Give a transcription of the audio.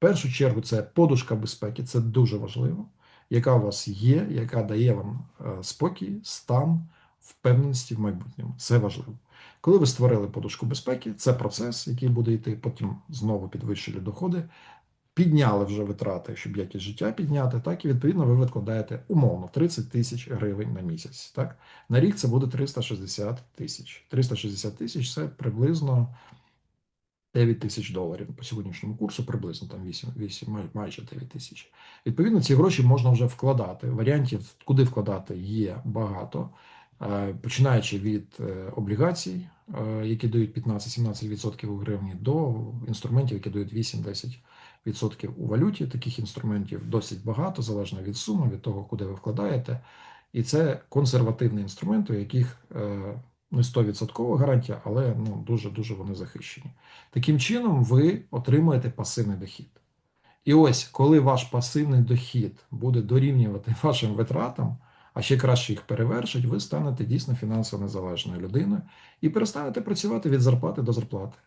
першу чергу це подушка безпеки, це дуже важливо, яка у вас є, яка дає вам е, спокій, стан, впевненості в майбутньому. Це важливо. Коли ви створили подушку безпеки, це процес, який буде йти, потім знову підвищили доходи, підняли вже витрати, щоб якість життя підняти, так і відповідно ви відкладаєте умовно 30 тисяч гривень на місяць. Так на рік це буде 360 тисяч. 360 тисяч це приблизно 9 тисяч доларів по сьогоднішньому курсу, приблизно там 8, 8 майже 9 тисяч. Відповідно, ці гроші можна вже вкладати. Варіантів, куди вкладати, є багато. Е, Починаючи від е, облігацій, е, які дають 15-17% у гривні, до інструментів, які дають 8-10% у валюті. Таких інструментів досить багато, залежно від суми, від того, куди ви вкладаєте. І це консервативні інструменти, у яких не 100% гарантія, але ну, дуже-дуже вони захищені. Таким чином, ви отримуєте пасивний дохід. І ось, коли ваш пасивний дохід буде дорівнювати вашим витратам, а ще краще їх перевершить, ви станете дійсно фінансово незалежною людиною і перестанете працювати від зарплати до зарплати.